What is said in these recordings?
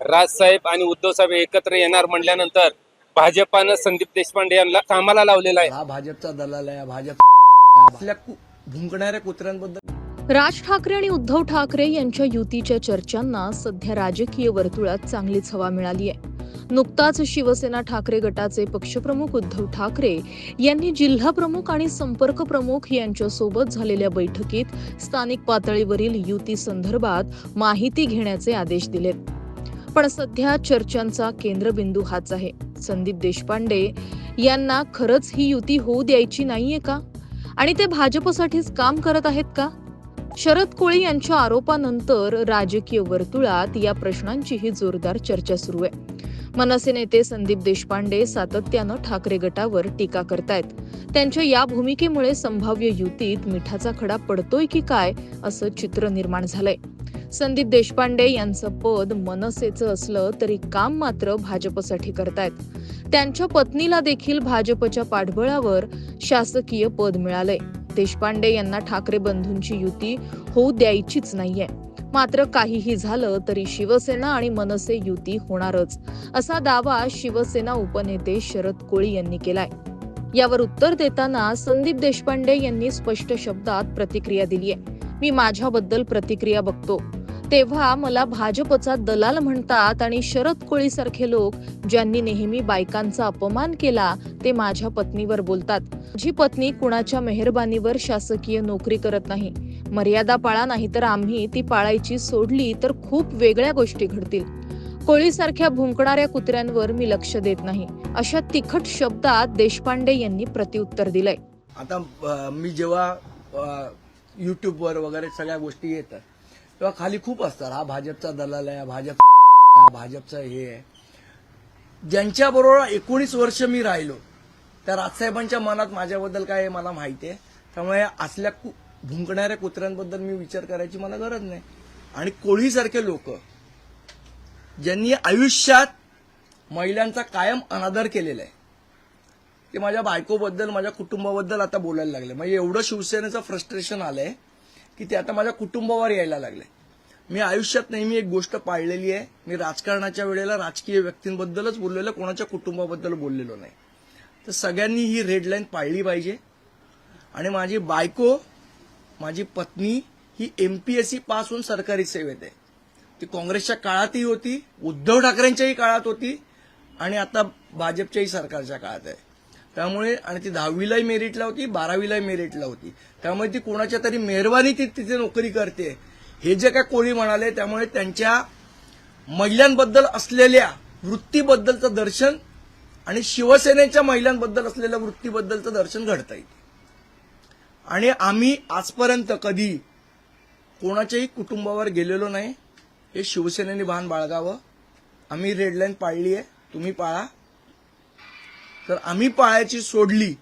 राजसाहेब आणि उद्धव साहेब एकत्र येणार म्हणल्यानंतर भाजपानं संदीप देशपांडे यांना कामाला लावलेला आहे. हा भाजपचा दलाल आहे हा भाजप आपल्या कु- भुंकणाऱ्या कुत्र्यांबद्दल राज ठाकरे आणि उद्धव ठाकरे यांच्या युतीच्या चर्चांना सध्या राजकीय वर्तुळात चांगलीच हवा मिळाली आहे नुकताच शिवसेना ठाकरे गटाचे पक्षप्रमुख उद्धव ठाकरे यांनी जिल्हा प्रमुख आणि संपर्क प्रमुख यांच्यासोबत झालेल्या बैठकीत स्थानिक पातळीवरील युती संदर्भात माहिती घेण्याचे आदेश दिलेत. पण सध्या चर्चांचा केंद्रबिंदू हाच आहे. संदीप देशपांडे यांना खरंच ही युती होऊ द्यायची नाहीये का? आणि ते भाजपसाठीच काम करत आहेत का? शरद कोळी यांच्या आरोपानंतर राजकीय वर्तुळात या प्रश्नांचीही जोरदार चर्चा सुरू आहे. मनसे नेते संदीप देशपांडे सातत्यानं ठाकरे गटावर टीका करतायत. त्यांच्या या भूमिकेमुळे संभाव्य युतीत मिठाचा खडा पडतोय की काय असं चित्र निर्माण झालंय. संदीप देशपांडे यांचं पद मनसेचं असलं तरी काम मात्र भाजपसाठी करतायत. त्यांच्या पत्नीला देखील भाजपच्या पाठबळावर शासकीय पद मिळालंय. देशपांडे यांना ठाकरे बंधूंची युती होऊ द्यायचीच नाहीये. मात्र काहीही झालं तरी शिवसेना आणि मनसे युती होणारच असा दावा शिवसेना उपनेते शरद कोळी यांनी केलाय. यावर उत्तर देताना संदीप देशपांडे यांनी स्पष्ट शब्दात प्रतिक्रिया दिली आहे मी माझ्याबद्दल प्रतिक्रिया बघतो. तेव्हा मला भाजपचा दलाल म्हणतात आणि शरद कोळी सारखे लोक ज्यांनी नेहमी बायकांचा अपमान केला ते माझ्या पत्नीवर बोलतात. जी पत्नी कुणाच्या मेहरबानीवर शासकीय नोकरी करत नाही. मर्यादा पाळा नाही तर आम्ही ती पाळायची सोडली तर खूप वेगळ्या गोष्टी घडतील. कोळीसारख्या भुंकणाऱ्या कुत्र्यांवर मी लक्ष देत नाही. अशा तिखट शब्दात देशपांडे यांनी प्रतिउत्तर दिलंय. आता मी जेव्हा युट्यूबवर वगैरे सगळ्या गोष्टी येतात तेव्हा खाली खूप असतात. हा भाजपचा दलाल आहे हा भाजप हा भाजपचा हे आहे. ज्यांच्याबरोबर एकोणीस वर्ष मी राहिलो त्या राजसाहेबांच्या मनात माझ्याबद्दल काय आहे मला माहिती आहे. त्यामुळे असल्या कु भुंकणाऱ्या कुत्र्यांबद्दल मी विचार करायची मला गरज नाही. आणि कोळीसारखे लोक ज्यांनी आयुष्यात महिलांचा कायम अनादर केलेला आहे ते माझ्या बायकोबद्दल माझ्या कुटुंबाबद्दल आता बोलायला लागले. म्हणजे एवढं शिवसेनेचं फ्रस्ट्रेशन आलंय की ते आता माझ्या कुटुंबावर यायला लागले. मी आयुष्यात नेहमी एक गोष्ट पाळलेली आहे. मी राजकारणाच्या वेळेला राजकीय व्यक्तींबद्दलच बोललेलो कोणाच्या कुटुंबाबद्दल बोललेलो नाही. तर सगळ्यांनी ही रेड लाईन पाळली पाहिजे. आणि माझी बायको माझी पत्नी ही M P S C pass होऊन सरकारी सेवेत आहे. ती काँग्रेसच्या काळातही होती उद्धव ठाकरेंच्याही काळात होती आणि आता भाजपच्याही सरकारच्या काळात आहे. त्यामुळे आणि ती दहावीलाही मेरिटला होती बारावीलाही मेरिटला होती त्यामुळे ती कोणाच्या तरी मेहरबानी ती तिथे नोकरी करते. हे जे काय कोळी म्हणाले त्यामुळे त्यांच्या महिलांबद्दल असलेल्या वृत्तीबद्दलचं दर्शन आणि शिवसेनेच्या महिलांबद्दल असलेल्या वृत्तीबद्दलचं दर्शन घडता येईल आणि आम्ही आजपर्यंत कधी कोणाच्याही कुटुंबावर गेलेलो नाही. हे शिवसेनेने भान बाळगावं. आम्ही रेडलाईन पाळली आहे तुम्ही पाळा. तर आम्ही पाळायची सोडली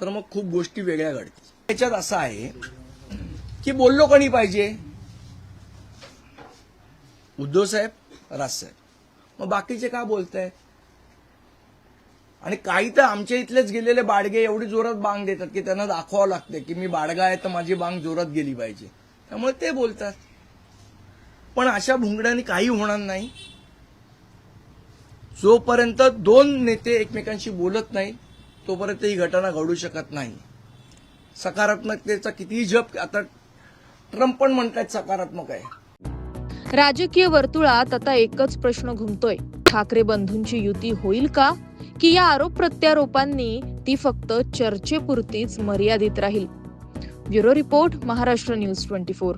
तर मग खूप गोष्टी वेगळ्या घडतील. त्याच्यात असं आहे की बोललो कोणी पाहिजे? उद्धव साहेब राजसाहेब मग बाकीचे का बोलताय? आणि काही तर आमच्या इथलेच गेलेले बाडगे एवढी जोरात बांग देतात की त्यांना दाखवावं लागते की मी बाडगा आहे तर माझी बांग जोरात गेली पाहिजे. त्यामुळे ते बोलतात. पण अशा भुंगड्याने काही होणार नाही. जोपर्यंत दोन नेते एकमेकांशी बोलत नाही तोपर्यंत ही घटना घडू शकत नाही. सकारात्मकतेचा कितीही जप आता ट्रम्प पण म्हणतात सकारात्मक आहे. राजकीय वर्तुळात आता एकच प्रश्न घुमतोय. ठाकरे बंधूंची युती होईल का? की या आरोप प्रत्यारोपांनी ती फक्त चर्चेपुरतीच मर्यादित राहील? Bureau report Maharashtra news twenty four.